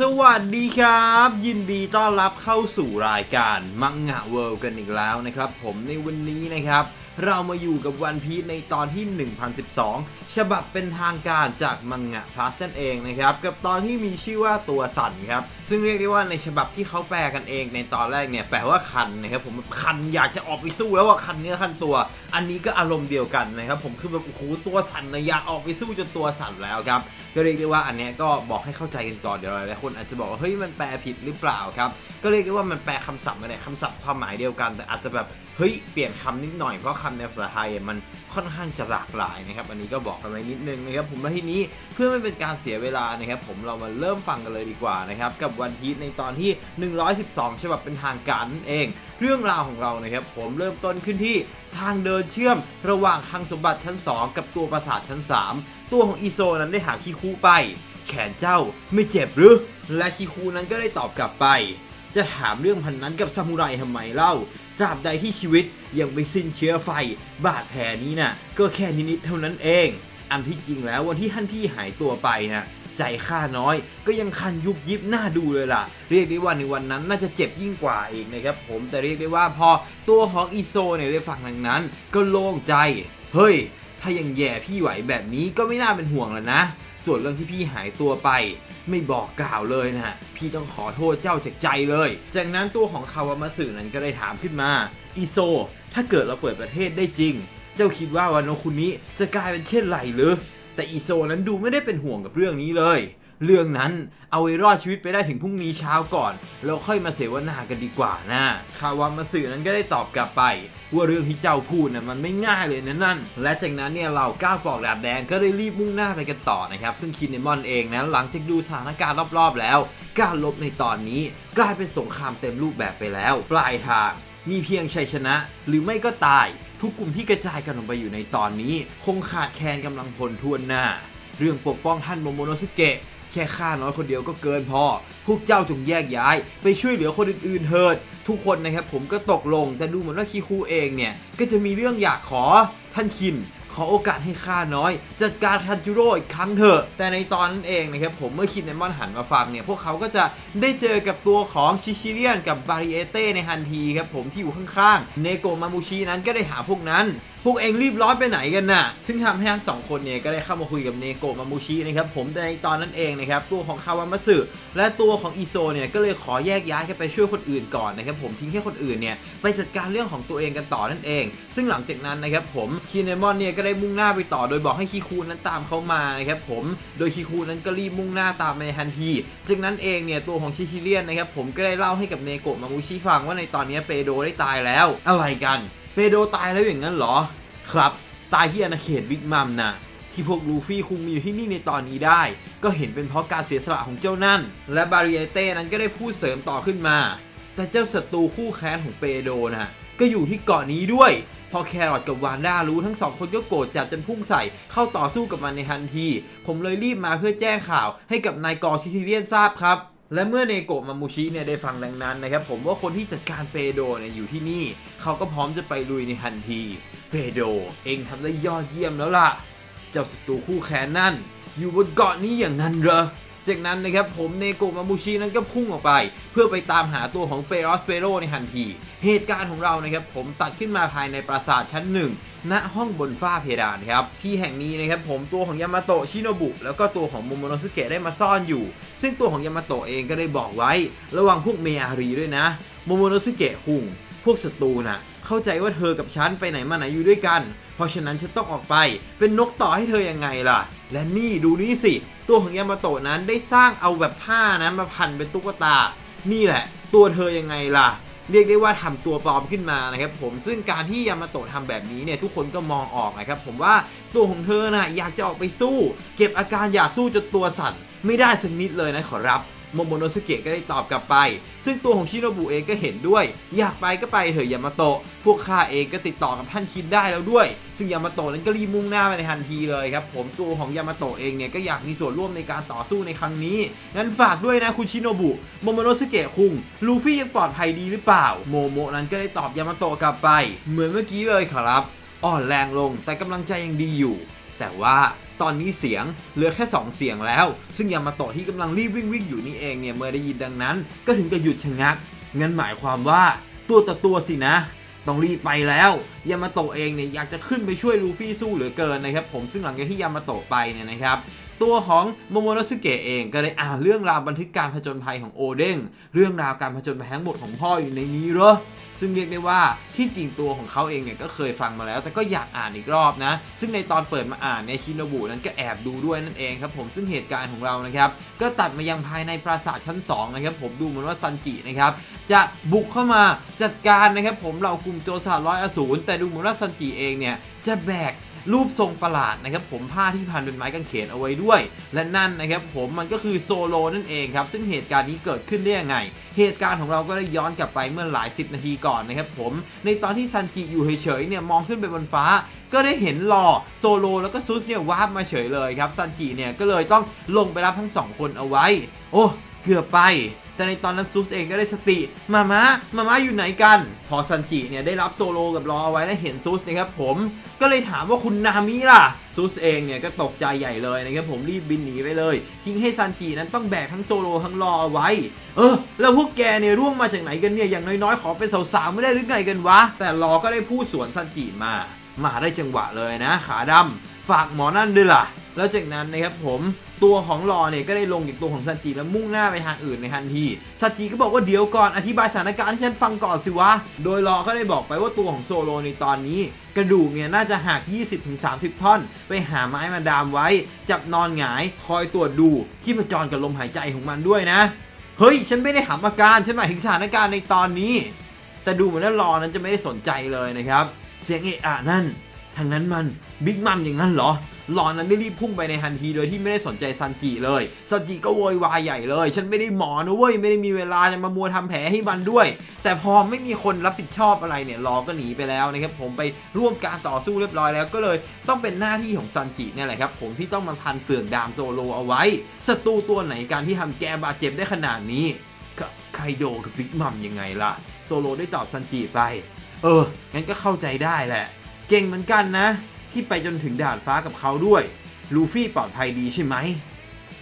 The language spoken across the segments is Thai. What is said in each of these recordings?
สวัสดีครับ ยินดีต้อนรับเข้าสู่รายการมังงะเวิลด์กันอีกแล้วนะครับ ผมในวันนี้นะครับ เรามาอยู่กับวันพี e ในตอนที่ 1012 ฉบับเป็นทางการจากมังงะพลัสนั่นเองนะครับ กับตอนที่มีชื่อว่าตัวสั่นครับ ซึ่งเรียกได้ว่าในฉบับที่เขาแปลกันเองในตอนแรกเนี่ยแปลว่าคันนะครับผมคันอยากจะออกไปสู้แล้วว่าคันเนื้อคันตัว อันนี้ก็อารมณ์เดียวกันนะครับผมคือแบบโอ้โหตัวสั่นนะอยากออกไปสู้จนตัวสั่นแล้วครับก็เรียกได้ว่าอันนี้ก็บอกให้เข้าใจกันก่อนเดี๋ยวหลายคนอาจจะบอกว่าเฮ้ยมันแปลผิดหรือเปล่าครับก็เรียกได้ว่ามันแปลคำศัพท์มาเนี่ยคำศัพท์ความหมายเดียวกัน แต่อาจจะแบบเฮ้ย เปลี่ยนคำนิดหน่อยเพราะคำในภาษาไทยมันค่อนข้างจะหลากหลายนะครับ อันนี้ก็บอกกันไว้นิดนึงนะครับ ผมและทีนี้เพื่อไม่เป็นการเสียเวลานะครับ ผมเรามาเริ่มฟังกันเลยดีกว่านะครับ กับวันพีชในตอนที่ 112 ฉบับเป็นทางการนั่นเอง เรื่องราวของเรานะครับ ผมเริ่มต้นขึ้นที่ทางเดินเชื่อมระหว่างคลังสมบัติชั้น 2 กับตัวปราสาทชั้น 3 ตัวของอีโซนั้นได้หาคิคูไป แขนเจ้าไม่เจ็บหรือ และคิคูนั้นก็ได้ตอบกลับไป จะถามเรื่องพันนั้นกับซามูไรทำไมเล่าตราบใดที่ชีวิตยังไม่สิ้นเชื้อไฟ บาดแผลนี้น่ะก็แค่นิดๆเท่านั้นเอง อันที่จริงแล้ววันที่ท่านพี่หายตัวไปน่ะใจข้าน้อยก็ยังคันยุบยิบหน้าดูเลยล่ะ เรียกได้ว่าในวันนั้นน่าจะเจ็บยิ่งกว่าอีกนะครับผมแต่เรียกได้ว่าพอตัวของอีโซเนี่ยได้ฟังดังนั้น ก็โล่งใจ เฮ้ย ถ้ายังแย่พี่ไหวแบบนี้ก็ไม่น่าเป็นห่วงแล้วนะ ส่วนเรื่องที่พี่หายตัวไป ไม่บอกกล่าวเลยนะ พี่ต้องขอโทษเจ้าจากใจเลย จากนั้นตัวของคาวามาสึนั้นก็ได้ถามขึ้นมาอิโซ ถ้าเกิดเราเปิดประเทศได้จริง เจ้าคิดว่าวานโนคุนิจะกลายเป็นเช่นไรหรือ แต่อิโซนั้นดูไม่ได้เป็นห่วงกับเรื่องนี้เลย เรื่องนั้นเอาไว้รอดชีวิตไปได้ถึงพรุ่งนี้เช้าก่อนแล้วค่อยมาเสวนากันดีกว่านะคาวามาสึนั้นก็ได้ตอบกลับไป ว่าเรื่องที่เจ้าพูดน่ะมันไม่ง่ายเลยนะนั่น และจากนั้นเนี่ยเราก้าวปอกดาบแดงก็ได้รีบมุ่งหน้าไปกันต่อนะครับ ซึ่งคินเนมอนเองนะหลังจากดูสถานการณ์รอบๆแล้ว การลบในตอนนี้กลายเป็นสงครามเต็มรูปแบบไปแล้ว ปลายทางมีเพียงชัยชนะ หรือไม่ก็ตาย ทุกกลุ่มที่กระจายกันออกไปอยู่ในตอนนี้ คงขาดแคลนกำลังพลทวนหน้า เรื่องปกป้องท่านโมโมโนสุเกะ แค่ข้าน้อยคนเดียวก็เกินพอ พวกเจ้าจงแยกย้าย ไปช่วยเหลือคนอื่นๆเถิด ทุกคนนะครับผมก็ตกลง แต่ดูเหมือนว่าคิคูเองเนี่ย ก็จะมีเรื่องอยากขอท่านคินขอโอกาสให้ข้าน้อย จัดการคันจูโร่อีกครั้งเถอะ แต่ในตอนนั้นเองนะครับผมเมื่อคินไนมอนหันมาฟังเนี่ย พวกเขาก็จะได้เจอกับตัวของชิชิเลียนกับบาริเอเต้ในทันทีครับผมที่อยู่ข้างๆเนโกะมามูชินั้นก็ได้หาพวกนั้น พวกเองรีบร้อนไปไหนกันน่ะ ซึ่งทำให้ทั้งสองคนเนี่ยก็ได้เข้ามาคุยกับเนโกะมามูชินะครับผมในตอนนั้นเองนะครับตัวของคาวามาสึและตัวของอิโซเนี่ยก็เลยขอแยกย้ายกันไปช่วยคนอื่นก่อนนะครับผมทิ้งให้คนอื่นเนี่ยไปจัดการเรื่องของตัวเองกันต่อนั่นเอง ซึ่งหลังจากนั้นนะครับผมคีเนมอนเนี่ยก็ได้มุ่งหน้าไปต่อ โดยบอกให้คีคูนั้นตามเขามานะครับผมโดยคีคูนั้นก็รีบมุ่งหน้าตามไปในทันทีจากนั้นเองเนี่ยตัวของชิชิเลียนนะครับผมก็ได้เล่าให้กับเนโกะมามูชิฟังว่าในตอนนี้เปโดได้ตายแล้วอะไรกัน เปโดตายแล้วอย่างนั้นเหรอ ครับ ตายที่อาณาเขตบิ๊กมัมนะที่พวกลูฟี่คุมมาอยู่ที่นี่ในตอนนี้ได้ ก็เห็นเป็นเพราะการเสียสละของเจ้านั่น และบาริเอเต้นั้นก็ได้พูดเสริมต่อขึ้นมา แต่เจ้าศัตรูคู่แค้นของเปโดนะก็อยู่ที่เกาะนี้ด้วย พอแครอทกับวานด้ารู้ทั้งสองคนก็โกรธจัดจนพุ่งใส่เข้าต่อสู้กับมันในทันที ผมเลยรีบมาเพื่อแจ้งข่าวให้กับนายกอชิซิเลียนทราบครับ และเมื่อเนโกะมามูชิเนี่ยได้ฟังดังนั้นนะครับผมว่าคนที่จัดการเปโดเนี่ยอยู่ที่นี่ เขาก็พร้อมจะไปลุยในทันที เปโดเองทำได้ยอดเยี่ยมแล้วล่ะ เจ้าศัตรูคู่แค้นนั่น อยู่บนเกาะนี้อย่างนั้นเหรอ จากนั้นนะครับผมเนโกมามูชินั้นก็พุ่งออกไป เพื่อไปตามหาตัวของเปโรสเปโรในทันที เหตุการณ์ของเรานะครับผมตัดขึ้นมาภายในปราสาทชั้นหนึ่งณห้องบนฝ้าเพดานครับที่แห่งนี้นะครับผมตัวของยามาโตะชิโนบุแล้วก็ตัวของโมโมโนสุเกะได้มาซ่อนอยู่ ซึ่งตัวของยามาโตะเองก็ได้บอกไว้ ระวังพวกเมอารีด้วยนะโมโมโนสุเกะคุง พวกศัตรูน่ะ เข้าใจว่าเธอกับฉันไปไหนมาไหนอยู่ด้วยกัน เพราะฉะนั้นฉันต้องออกไป เป็นนกต่อให้เธอยังไงล่ะ และนี่ดูนี่สิ ตัวของยามาโตะนั้นได้สร้างเอาแบบผ้านะมาพันเป็นตุ๊กตา นี่แหละ ตัวเธอยังไงล่ะเรียกได้ว่าทำตัวปลอมขึ้นมานะครับผมซึ่งการที่ยามาโตะทำแบบนี้เนี่ยทุกคนก็มองออกนะครับผมว่าตัวของเธอน่ะอยากจะออกไปสู้ เก็บอาการอยากสู้จนตัวสั่นไม่ได้สักนิดเลยนะขอรับ โมโมโนสุเกะก็ได้ตอบกลับไป ซึ่งตัวของชิโนบุเองก็เห็นด้วย อยากไปก็ไปเถอะยามาโตะพวกข้าเองก็ติดต่อกับท่านคินได้แล้วด้วย ซึ่งยามาโตะนั้นก็รีบมุ่งหน้าไปในทันทีเลยครับผมตัวของยามาโตะเองเนี่ยก็อยากมีส่วนร่วมในการต่อสู้ในครั้งนี้งั้นฝากด้วยนะคุณชิโนบุโมโมโนสุเกะคุงลูฟี่ยังปลอดภัยดีหรือเปล่า โมโมนั้นก็ได้ตอบยามาโตะกลับไป เหมือนเมื่อกี้เลยครับ อ่อนแรงลงแต่กำลังใจยังดีอยู่ แต่ว่า ตอนนี้เสียงเหลือแค่ 2 เสียงแล้ว ซึ่งยามาโตะที่กำลังรีบวิ่งวิ่งอยู่นี่เองเนี่ยเมื่อได้ยินดังนั้น ก็ถึงกับหยุดชะงักงั้นหมายความว่าตัวต่อตัวสินะต้องรีบไปแล้วยามาโตะเองเนี่ยอยากจะขึ้นไปช่วยลูฟี่สู้เหลือเกินนะครับผมซึ่งหลังจากที่ยามาโตะไปเนี่ยนะครับตัวของโมโมโนสุเกะเองก็ได้อ่านเรื่องราวบันทึกการผจญภัยของโอเด้งเรื่องราวการผจญภัยทั้งหมดของพ่ออยู่ในนี้เหรอ ซึ่งเรียกได้ว่าที่จริงตัวของเขาเองเนี่ยก็เคยฟังมาแล้ว แต่ก็อยากอ่านอีกรอบนะ ซึ่งในตอนเปิดมาอ่านในชินโนบุนั้นก็แอบดูด้วยนั่นเองครับผมซึ่งเหตุการณ์ของเรานะครับก็ตัดมายังภายในปราสาทชั้น2นะครับผมดูเหมือนว่าซันจินะครับจะบุกเข้ามาจัดการนะครับผมเหล่ากลุ่มโจรสลัดร้อยอสูรแต่ดูเหมือนว่าซันจิเองเนี่ยจะแบก รูปทรงประหลาดนะครับผมผ้าที่พันเป็นไม้กางเขนเอาไว้ด้วย และนั่นนะครับผมมันก็คือโซโลนั่นเองครับซึ่งเหตุการณ์นี้เกิดขึ้นได้ยังไง เหตุการณ์ของเราก็ได้ย้อนกลับไปเมื่อหลาย 10 นาทีก่อนนะครับผมในตอนที่ซันจิอยู่เฉยๆเนี่ยมองขึ้นไปบนฟ้า ก็ได้เห็นหล่อโซโลแล้วก็ซุสเนี่ยวาบมาเฉยเลยครับซันจิเนี่ยก็เลยต้องลงไปรับทั้งสองคนเอาไว้ โอ้เกือบไป แต่ในตอนนั้นซุสเองก็ได้สติมามามามาอยู่ไหนกัน พอซันจิเนี่ยได้รับโซโลกับรอเอาไว้และเห็นซุสนะครับผมก็เลยถามว่าคุณนามิล่ะซุสเองเนี่ยก็ตกใจใหญ่เลยนะครับผมรีบบินหนีไปเลย ทิ้งให้ซันจินั้นต้องแบกทั้งโซโลทั้งรอเอาไว้ เออ แล้วพวกแกเนี่ยร่วงมาจากไหนกันเนี่ยอย่างน้อยๆ ขอเป็นสาวๆไม่ได้หรือไงกันวะ แต่รอก็ได้พูดสวนซันจิมา มาได้จังหวะเลยนะ ขาดำฝากหมอนั่นด้วยล่ะ แล้วจากนั้นนะครับผม ตัวของรอเนี่ยก็ได้ลงจากตัวของซันจิแล้วมุ่งหน้าไปทางอื่นในทันทีซันจิก็บอกว่าเดี๋ยวก่อนอธิบายสถานการณ์ให้ฉันฟังก่อนสิวะ โดยรอก็ได้บอกไปว่าตัวของโซโลในตอนนี้ กระดูกเนี่ยน่าจะหัก 20-30 ท่อน ไปหาไม้มาดามไว้ จับนอนหงาย คอยตรวจดูที่ประจรกับลมหายใจของมันด้วยนะ เฮ้ย ฉันไม่ได้ถามอาการฉันหมายถึงสถานการณ์ในตอนนี้ แต่ดูเหมือนว่ารอนั้นจะไม่ได้สนใจเลยนะครับ เสียงเอะอะนั่นทางนั้นมันบิ๊กมัมอย่างนั้นเหรอ หลอนนั้นได้รีบพุ่งไปในทันทีโดยที่ไม่ได้สนใจซันจิเลย ซันจิก็โวยวายใหญ่เลย ฉันไม่ได้หมอนะเว้ย ไม่ได้มีเวลาจะมามัวทำแผลให้มันด้วย แต่พอไม่มีคนรับผิดชอบอะไรเนี่ยรอก็หนีไปแล้วนะครับ ผมไปร่วมการต่อสู้เรียบร้อยแล้ว ก็เลยต้องเป็นหน้าที่ของซันจิเนี่ยแหละครับ ผมที่ต้องมาพันเฟื่องดามโซโลเอาไว้ ศัตรูตัวไหนการที่ทำแกบาดเจ็บได้ขนาดนี้ไคโดกับบิ๊กมัมยังไงล่ะ โซโลได้ตอบซันจิไป เออ งั้นก็เข้าใจได้แหละ เก่งเหมือนกันนะ ที่ไปจนถึงด่านฟ้ากับเขาด้วย ลูฟี่ปลอดภัยดีใช่ไหม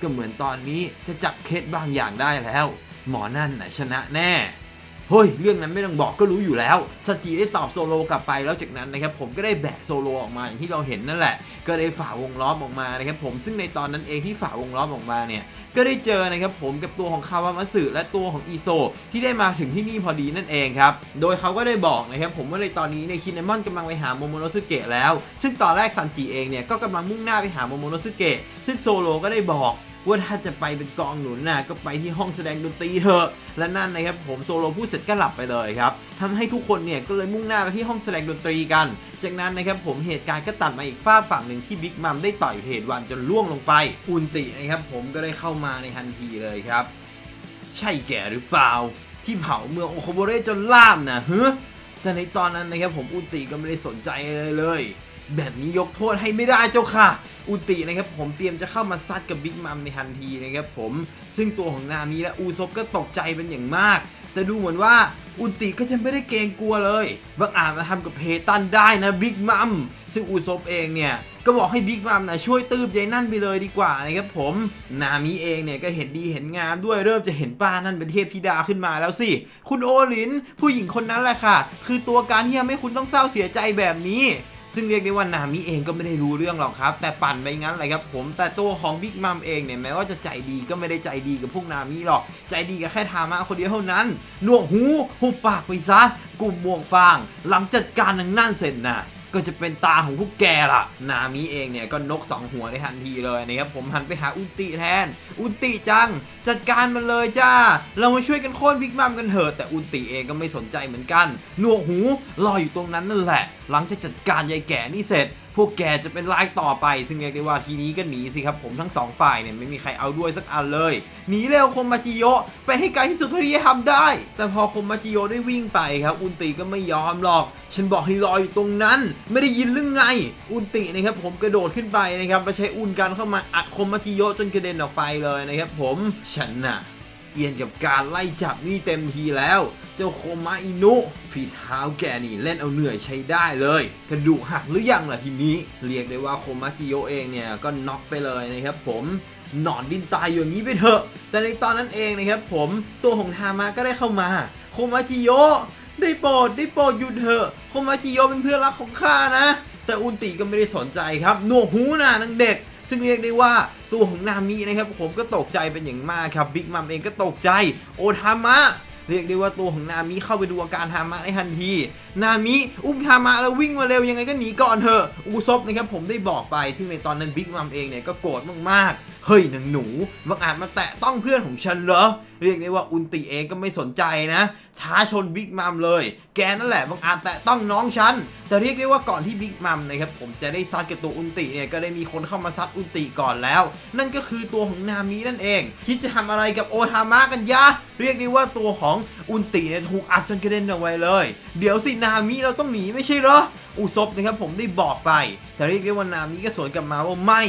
ก็เหมือนตอนนี้จะจับเคสบางอย่างได้แล้ว หมอนั่นน่ะชนะแน่ เฮ้ย เรื่องนั้นไม่ต้องบอกก็รู้อยู่แล้วสจิได้ตอบโซโลกลับไปแล้วจากนั้นนะครับผมก็ได้แบกโซโลออกมาอย่างที่เราเห็นนั่นแหละ ก็ได้ฝ่าวงล้อมออกมานะครับผมซึ่งในตอนนั้นเองที่ฝ่าวงล้อมออกมาเนี่ยก็ได้เจอนะครับผมกับตัวของคาวามัสึและตัวของอีโซที่ได้มาถึงที่นี่พอดีนั่นเองครับโดยเขาก็ได้บอกนะครับผมว่าในตอนนี้เนี่ยคินเนมอนกำลังไปหาโมโมโนสึเกะแล้ว ซึ่งตอนแรกซันจิเองเนี่ยก็กำลังมุ่งหน้าไปหาโมโมโนสึเกะซึ่งโซโลก็ได้บอก ว่าถ้าจะไปเป็นกองหนุนน่ะก็ไปที่ห้องแสดงดนตรีเถอะ และนั่นนะครับผมโซโลพูดเสร็จก็หลับไปเลยครับทำให้ทุกคนเนี่ยก็เลยมุ่งหน้าไปที่ห้องแสดงดนตรีกัน จากนั้นนะครับผมเหตุการณ์ก็ตัดมาอีกฝ้ากฝั่งหนึ่งที่บิ๊กมัมได้ต่อยเหตุวันจนล่วงลงไป อุนตินะครับผมก็ได้เข้ามาในทันทีเลยครับ ใช่แกหรือเปล่า ที่เผาเมืองโอโคโบเรจนล่ามนะเฮ้แต่ในตอนนั้นนะครับผมอุนติก็ไม่ได้สนใจอะไรเลย แบบนี้ยกโทษให้ไม่ได้เจ้าค่ะ อุตินะครับผมเตรียมจะเข้ามาซัดกับบิ๊กมัมในทันทีนะครับผมซึ่งตัวของนามิและอูซบก็ตกใจเป็นอย่างมาก แต่ดูเหมือนว่าอุติก็จะไม่ได้เกรงกลัวเลยบางอาจมาทำกับเพตันได้นะบิ๊กมัมซึ่งอูซบเองเนี่ยก็บอกให้บิ๊กมัมนะช่วยตืบยายนั่นไปเลยดีกว่านะครับผมนามิเองเนี่ยก็เห็นดีเห็นงามด้วยเริ่มจะเห็นป้านั่นเป็นเทพธิดาขึ้นมาแล้วสิ คุณโอลิน ผู้หญิงคนนั้นแหละค่ะ คือตัวการที่ทำให้คุณต้องเศร้าเสียใจแบบนี้ ซึ่งเรียกได้ว่านามิเองก็ไม่ได้รู้เรื่องหรอกครับ แต่ปั่นไปงั้นเลยครับผมแต่ตัวของบิ๊กมัมเองเนี่ยแม้ว่าจะใจดีก็ไม่ได้ใจดีกับพวกนามิหรอก ใจดีกับแค่ทามะคนเดียวเท่านั้นหนวกหูหุบปากไปซะกลุ่มม่วงฟาง หลังจัดการนังนั่นเสร็จนะ ก็จะเป็นตาของพวกแกล่ะ นามิเองเนี่ยก็นกสองหัวในทันทีเลยนะครับผมหันไปหาอุนติแทน อุนติจัง จัดการมันเลยจ้า เรามาช่วยกันโค่นบิ๊กมัมกันเถอะแต่อุนติเองก็ไม่สนใจเหมือนกันหนวกหูรออยู่ตรงนั้นนั่นแหละ หลังจากจัดการยายแก่นี่เสร็จ พวกแกจะเป็นรายต่อไป ซึ่งเรียกได้ว่าทีนี้ก็หนีสิครับผมทั้งสองฝ่ายเนี่ยไม่มีใครเอาด้วยสักอันเลย หนีเร็วคมมาจิโยไปให้ไกลที่สุดเท่าที่จะทำได้ แต่พอคมมาจิโยได้วิ่งไปครับ อุนติก็ไม่ยอมหรอก ฉันบอกให้รออยู่ตรงนั้น ไม่ได้ยินหรือไง อุนตินะครับผมกระโดดขึ้นไปนะครับไปใช้อุนกันเข้ามาอัดคมมาจิโยจนกระเด็นออกไปเลยนะครับผมฉันน่ะ เอียนกับการไล่จับนี่เต็มทีแล้ว เจ้าโคมาอินุ ฝีเท้าแกนี่เล่นเอาเหนื่อยใช้ได้เลย กระดูกหักหรือยังล่ะทีนี้ เรียกได้ว่าโคมาจิโยเองเนี่ยก็น็อกไปเลยนะครับผมหนอนดินตายอยู่อย่างนี้ไปเถอะ แต่ในตอนนั้นเองนะครับผมตัวของทามาก็ได้เข้ามา โคมาจิโยได้โปรดได้โปรดหยุดเถอะ โคมาจิโยเป็นเพื่อนรักของข้านะ แต่อุนติก็ไม่ได้สนใจครับหนวกหูนะนางเด็ก ซึ่งเรียกได้ว่าตัวของนามินะครับผมก็ตกใจเป็นอย่างมากครับบิ๊กมัมเองก็ตกใจโอทามะเรียกได้ว่าตัวของนามิเข้าไปดูอาการทามะในทันที นามิอุ้มทามะแล้ววิ่งมาเร็วยังไงก็หนีก่อนเถอะอุซบนะครับผมได้บอกไป ซึ่งในตอนนั้นบิ๊กมัมเองเนี่ยก็โกรธมากๆ เฮ้ยหนังหนูบังอาจมาแตะต้องเพื่อนของฉันเหรอ เรียกได้ว่าอุนติเองก็ไม่สนใจนะ ท้าชนบิ๊กมัมเลย แกนั่นแหละบังอาจแตะต้องน้องฉัน แต่เรียกได้ว่าก่อนที่บิ๊กมัมนะครับผมจะได้ซัดกับตัวอุนติเนี่ยก็ได้มีคนเข้ามาซัดอุนติก่อนแล้ว นั่นก็คือตัวของนามินั่นเอง คิดจะทำอะไรกับโอทามะกันยะ เรียกได้ว่าตัวของอุนติเนี่ยถูกอัดจนกระเด็นเอาไว้เลย เดี๋ยวสินามิเราต้องหนีไม่ใช่เหรอ อุซบนะครับผมได้บอกไป แต่เรียกได้ว่านามิก็สวนกลับมาว่าไม่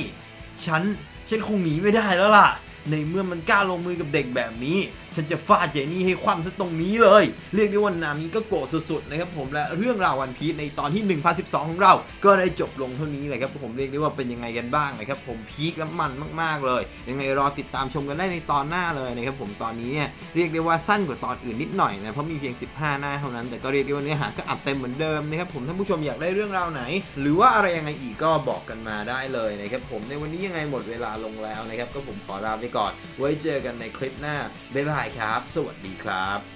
ฉัน ฉันคงหนีไม่ได้แล้วล่ะ ในเมื่อมันกล้าลงมือกับเด็กแบบนี้ ฉันจะฟาดเจนี่ให้คว่ำซะตรงนี้เลย เรียกได้ว่านามิก็โกรธสุดๆนะครับผมและเรื่องราววันพีชในตอนที่ 1012 ของเรา ก็ได้จบลงเท่านี้เลยครับผมเรียกได้ว่าเป็นยังไงกันบ้างนะครับผมพีคและมันมากๆเลย ยังไงรอติดตามชมกันได้ในตอนหน้าเลยนะครับผมตอนนี้เนี่ยเรียกได้ว่าสั้นกว่าตอนอื่นนิดหน่อยนะเพราะมีเพียง 15 หน้าเท่านั้น แต่ก็เรียกได้ว่าเนื้อหาก็อัดเต็มเหมือนเดิมนะครับผมท่านผู้ชมอยากได้เรื่องราวไหน หรือว่าอะไรยังไงอีกก็บอกกันมาได้เลยนะครับผมในวันนี้ยังไงหมดเวลาลงแล้วนะครับก็ผมขอลาไปก่อน ไว้เจอกันในคลิปหน้าบ๊ายบายครับ สวัสดีครับ